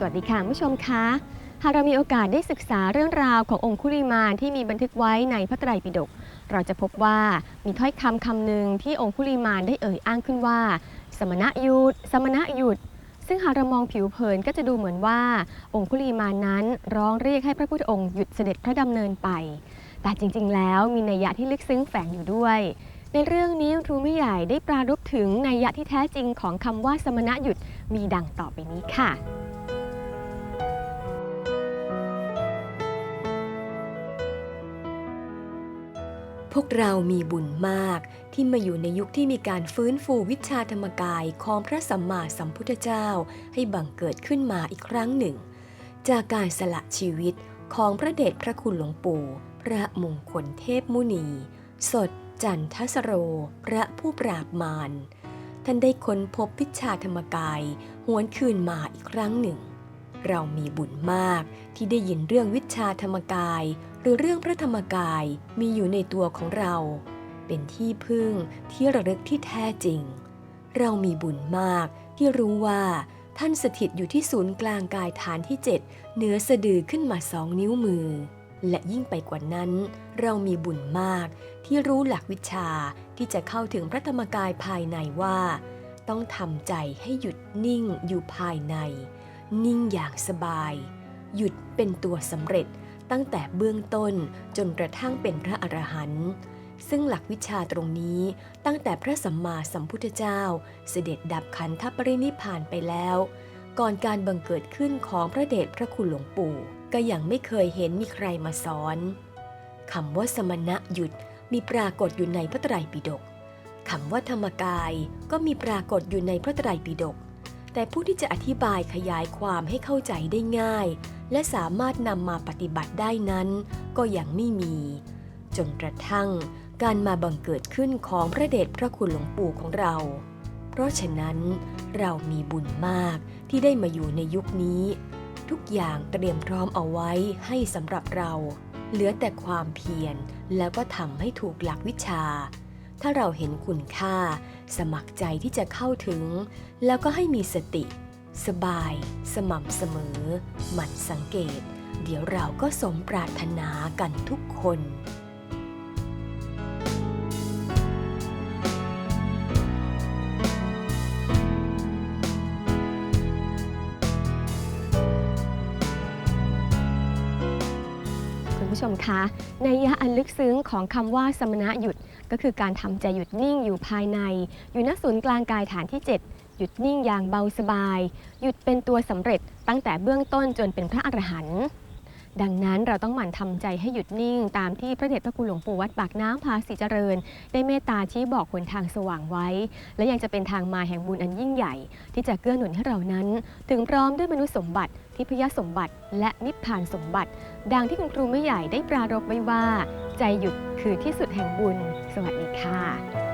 สวัสดีค่ะผู้ชมคะหากเรามีโอกาสได้ศึกษาเรื่องราวขององคุลิมานที่มีบันทึกไว้ในพระไตรปิฎกเราจะพบว่ามีถ้อยคำคำหนึ่งที่องคุลิมานได้เอ่ยอ้างขึ้นว่า สมณะหยุด สมณะหยุด ซึ่งหากเรามองผิวเผินก็จะดูเหมือนว่า องคุลิมานนั้นร้องเรียกให้พระพุทธองค์หยุดเสด็จพระดำเนินไป แต่จริง ๆ แล้วมีนัยยะที่ลึกซึ้งแฝงอยู่ด้วยในเรื่องนี้ครูไม่ใหญ่ได้ปรารภถึงนัยยะที่แท้จริงของคำว่าสมณะหยุดมีดังต่อไปนี้ค่ะ พวกเรามีบุญมากที่มาอยู่ในยุคที่มีการฟื้นฟูวิชาธรรมกายของพระสัมมาสัมพุทธเจ้าให้บังเกิดขึ้นมาอีกครั้งหนึ่ง จากการสละชีวิตของพระเดชพระคุณหลวงปู่ พระมงคลเทพมุนี สดจันทสโร พระผู้ปราบมาร ท่านได้ค้นพบวิชาธรรมกายหวนคืนมาอีกครั้งหนึ่ง เรามีบุญมากที่ได้ยินเรื่องวิชาธรรมกาย รือเรื่องพระธรรมกายมีอยู่ในตัวของเรา เป็นที่พึ่งที่ระลึกที่แท้จริง เรามีบุญมากที่รู้ว่าท่านสถิตอยู่ที่ศูนย์กลางกายฐานที่ 7 เหนือสะดือขึ้นมาสองนิ้วมือ และยิ่งไปกว่านั้น เรามีบุญมากที่รู้หลักวิชาที่จะเข้าถึงพระธรรมกายภายในว่า ต้องทำใจให้หยุดนิ่งอยู่ภายใน นิ่งอย่างสบาย หยุดเป็นตัวสำเร็จ ตั้งแต่เบื้องต้นจนกระทั่งเป็นพระอรหันต์ซึ่งหลักวิชาตรงนี้ตั้งแต่พระสัมมาสัมพุทธเจ้า เสด็จดับขันธปรินิพานไปแล้ว ก่อนการบังเกิดขึ้นของพระเดชพระคุณหลวงปู่ ก็ยังไม่เคยเห็นมีใครมาสอนคำว่าสมณะหยุดมีปรากฏอยู่ในพระไตรปิฎกคำว่าธรรมกายก็มีปรากฏอยู่ในพระไตรปิฎกแต่ผู้ที่จะอธิบายขยายความให้เข้าใจได้ง่าย และสามารถนำมาปฏิบัติได้นั้นก็ยังไม่มี จนกระทั่งการมาบังเกิดขึ้นของพระเดชพระคุณหลวงปู่ของเรา เพราะฉะนั้นเรามีบุญมากที่ได้มาอยู่ในยุคนี้ ทุกอย่างเตรียมพร้อมเอาไว้ให้สำหรับเรา เหลือแต่ความเพียรแล้วก็ทำให้ถูกหลักวิชา ถ้าเราเห็นคุณค่า สมัครใจที่จะเข้าถึง แล้วก็ให้มีสติ สบาย สม่ำเสมอ หมั่นสังเกต เดี๋ยวเราก็สมปรารถนากันทุกคนคุณผู้ชมคะในยยะอันลึกซึ้งของคำว่าสมณะหยุด ก็คือการทำใจหยุดนิ่งอยู่ภายใน อยู่ณศูนย์กลางกายฐานที่ 7 หยุดนิ่งอย่างเบาสบาย หยุดเป็นตัวสำเร็จตั้งแต่เบื้องต้นจนเป็นพระอรหันต์ดังนั้นเราต้องหมั่นทำใจให้หยุดนิ่ง ตามที่พระเดชพระคุณหลวงปู่วัดปากน้ำภาษีเจริญ ได้เมตตาชี้บอกหนทางสว่างไว้ และยังจะเป็นทางมาแห่งบุญอันยิ่งใหญ่ ที่จะเกื้อหนุนให้เรานั้น ถึงพร้อมด้วยมนุษย์สมบัติทิพยสมบัติ และนิพพานสมบัติ ดังที่คุณครูไม่ใหญ่ได้ปรารภไว้ว่า ใจหยุดคือที่สุดแห่งบุญ สวัสดีค่ะ